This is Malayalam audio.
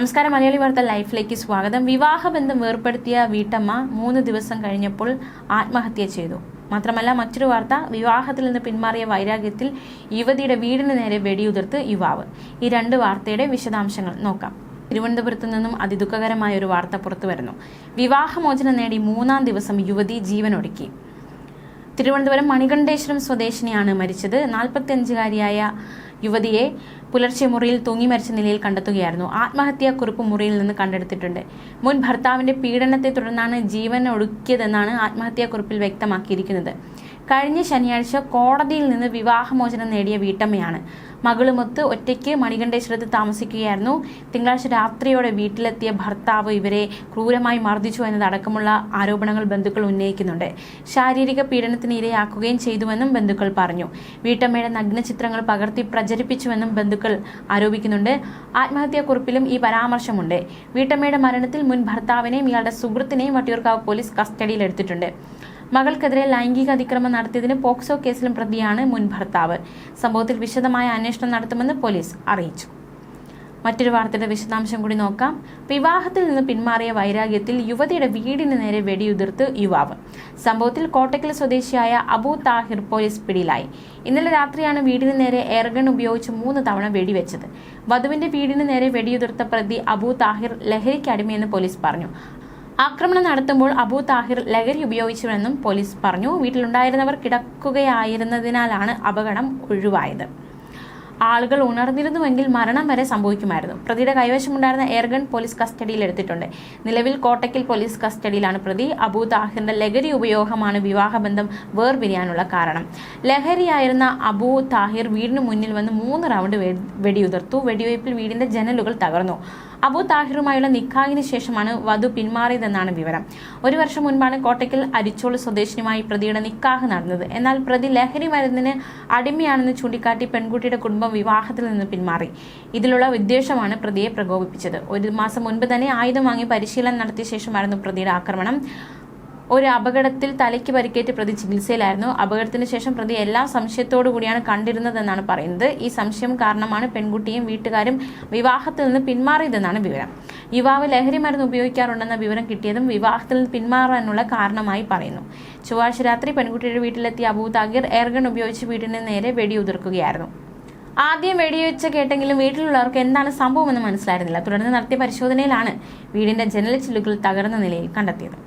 നമസ്കാരം മലയാളി വാർത്ത ലൈഫിലേക്ക് സ്വാഗതം. വിവാഹബന്ധം വേർപ്പെടുത്തിയ വീട്ടമ്മ മൂന്ന് ദിവസം കഴിഞ്ഞപ്പോൾ ആത്മഹത്യ ചെയ്തു. മാത്രമല്ല മറ്റൊരു വാർത്ത വിവാഹത്തിൽ നിന്ന് പിന്മാറിയ വൈരാഗ്യത്തിൽ യുവതിയുടെ വീടിന് നേരെ വെടിയുതിർത്ത് യുവാവ്. ഈ രണ്ട് വാർത്തയുടെ വിശദാംശങ്ങൾ നോക്കാം. തിരുവനന്തപുരത്ത് നിന്നും അതിദുഃഖകരമായ ഒരു വാർത്ത പുറത്തു വരുന്നു. വിവാഹമോചനം നേടി മൂന്നാം ദിവസം യുവതി ജീവനൊടുക്കി. തിരുവനന്തപുരം മണികണ്ഠേശ്വരം സ്വദേശിനിയാണ് മരിച്ചത്. നാൽപ്പത്തിയഞ്ചുകാരിയായ യുവതിയെ പുലർച്ചെ മുറിയിൽ തൂങ്ങി മരിച്ച നിലയിൽ കണ്ടെത്തുകയായിരുന്നു. ആത്മഹത്യാക്കുറിപ്പ് മുറിയിൽ നിന്ന് കണ്ടെടുത്തിട്ടുണ്ട്. മുൻ ഭർത്താവിന്റെ പീഡനത്തെ തുടർന്നാണ് ജീവൻ ഒടുക്കിയതെന്നാണ് ആത്മഹത്യാക്കുറിപ്പിൽ വ്യക്തമാക്കിയിരിക്കുന്നത്. കഴിഞ്ഞ ശനിയാഴ്ച കോടതിയിൽ നിന്ന് വിവാഹമോചനം നേടിയ വീട്ടമ്മയാണ്. മകളുമൊത്ത് ഒറ്റയ്ക്ക് മണികണ്ഠേശ്വരത്ത് താമസിക്കുകയായിരുന്നു. തിങ്കളാഴ്ച രാത്രിയോടെ വീട്ടിലെത്തിയ ഭർത്താവ് ഇവരെ ക്രൂരമായി മർദ്ദിച്ചു എന്നതടക്കമുള്ള ആരോപണങ്ങൾ ബന്ധുക്കൾ ഉന്നയിക്കുന്നുണ്ട്. ശാരീരിക പീഡനത്തിന് ഇരയാക്കുകയും ചെയ്തുവെന്നും ബന്ധുക്കൾ പറഞ്ഞു. വീട്ടമ്മയുടെ നഗ്നചിത്രങ്ങൾ പകർത്തി പ്രചരിപ്പിച്ചുവെന്നും ബന്ധുക്കൾ ആരോപിക്കുന്നുണ്ട്. ആത്മഹത്യാക്കുറിപ്പിലും ഈ പരാമർശമുണ്ട്. വീട്ടമ്മയുടെ മരണത്തിൽ മുൻ ഭർത്താവിനെയും ഇയാളുടെ സുഹൃത്തിനെയും വട്ടിയൂർക്കാവ് പോലീസ് കസ്റ്റഡിയിലെടുത്തിട്ടുണ്ട്. മകൾക്കെതിരെ ലൈംഗിക അതിക്രമം നടത്തിയതിന് പോക്സോ കേസിലും പ്രതിയാണ് മുൻ ഭർത്താവ്. സംഭവത്തിൽ വിശദമായ അന്വേഷണം നടത്തുമെന്ന് പോലീസ് അറിയിച്ചു. മറ്റൊരു വാർത്തയുടെ വിശദാംശം കൂടി നോക്കാം. വിവാഹത്തിൽ നിന്ന് പിന്മാറിയ വൈരാഗ്യത്തിൽ യുവതിയുടെ വീടിന് നേരെ വെടിയുതിർത്ത് യുവാവ്. സംഭവത്തിൽ കോട്ടക്കൽ സ്വദേശിയായ അബു താഹിർ പോലീസ് പിടിയിലായി. ഇന്നലെ രാത്രിയാണ് വീടിന് നേരെ എയർഗൺ ഉപയോഗിച്ച് മൂന്ന് തവണ വെടിവെച്ചത്. വധുവിന്റെ വീടിന് നേരെ വെടിയുതിർത്ത പ്രതി അബു താഹിർ ലഹരിക്ക് അടിമയെന്ന് പോലീസ് പറഞ്ഞു. ആക്രമണം നടത്തുമ്പോൾ അബു താഹിർ ലഹരി ഉപയോഗിച്ചുവെന്നും പോലീസ് പറഞ്ഞു. വീട്ടിലുണ്ടായിരുന്നവർ കിടക്കുകയായിരുന്നതിനാലാണ് അപകടം ഒഴിവായത്. ആളുകൾ ഉണർന്നിരുന്നുവെങ്കിൽ മരണം വരെ സംഭവിക്കുമായിരുന്നു. പ്രതിയുടെ കൈവശമുണ്ടായിരുന്ന എയർഗൺ പോലീസ് കസ്റ്റഡിയിൽ എടുത്തിട്ടുണ്ട്. നിലവിൽ കോട്ടയ്ക്കൽ പോലീസ് കസ്റ്റഡിയിലാണ് പ്രതി. അബൂ താഹിറിന്റെ ലഹരി ഉപയോഗമാണ് വിവാഹബന്ധം വേർപിരിയാനുള്ള കാരണം. ലഹരിയായിരുന്ന അബൂ താഹിർ വീടിന് മുന്നിൽ വന്ന് മൂന്ന് റൗണ്ട് വെടിയുതിർത്തു. വെടിവയ്പിൽ വീടിന്റെ ജനലുകൾ തകർന്നു. അബു താഹിറുമായുള്ള നിക്കാഹിന് ശേഷമാണ് വധു പിന്മാറിയതെന്നാണ് വിവരം. ഒരു വർഷം മുൻപാണ് കോട്ടയ്ക്കൽ അരിച്ചോൾ സ്വദേശിനുമായി പ്രതിയുടെ നിക്കാഹ് നടന്നത്. എന്നാൽ പ്രതി ലഹരി മരുന്നിന് അടിമയാണെന്ന് ചൂണ്ടിക്കാട്ടി പെൺകുട്ടിയുടെ കുടുംബം വിവാഹത്തിൽ നിന്ന് പിന്മാറി. ഇതിലുള്ള വിദ്വേഷമാണ് പ്രതിയെ പ്രകോപിപ്പിച്ചത്. ഒരു മാസം മുൻപ് തന്നെ ആയുധം വാങ്ങി പരിശീലനം നടത്തിയ ശേഷമായിരുന്നു പ്രതിയുടെ ആക്രമണം. ഒരു അപകടത്തിൽ തലയ്ക്ക് പരിക്കേറ്റ് പ്രതി ചികിത്സയിലായിരുന്നു. അപകടത്തിന് ശേഷം പ്രതി എല്ലാ സംശയത്തോടു കൂടിയാണ് കണ്ടിരുന്നതെന്നാണ് പറയുന്നത്. ഈ സംശയം കാരണമാണ് പെൺകുട്ടിയും വീട്ടുകാരും വിവാഹത്തിൽ നിന്ന് പിന്മാറിയതെന്നാണ് വിവരം. യുവാവ് ലഹരി മരുന്ന് ഉപയോഗിക്കാറുണ്ടെന്ന വിവരം കിട്ടിയതും വിവാഹത്തിൽ നിന്ന് പിന്മാറാനുള്ള കാരണമായി പറയുന്നു. ചൊവ്വാഴ്ച രാത്രി പെൺകുട്ടിയുടെ വീട്ടിലെത്തിയ അബൂ താഗിർ എയർഗൺ ഉപയോഗിച്ച് വീടിന് നേരെ വെടിയുതിർക്കുകയായിരുന്നു. ആദ്യം വെടിവെച്ച് കേട്ടെങ്കിലും വീട്ടിലുള്ളവർക്ക് എന്താണ് സംഭവമെന്ന് മനസ്സിലായിരുന്നില്ല. തുടർന്ന് നടത്തിയ പരിശോധനയിലാണ് വീടിന്റെ ജനൽ ചില്ലുകൾ തകർന്ന നിലയിൽ കണ്ടെത്തിയത്.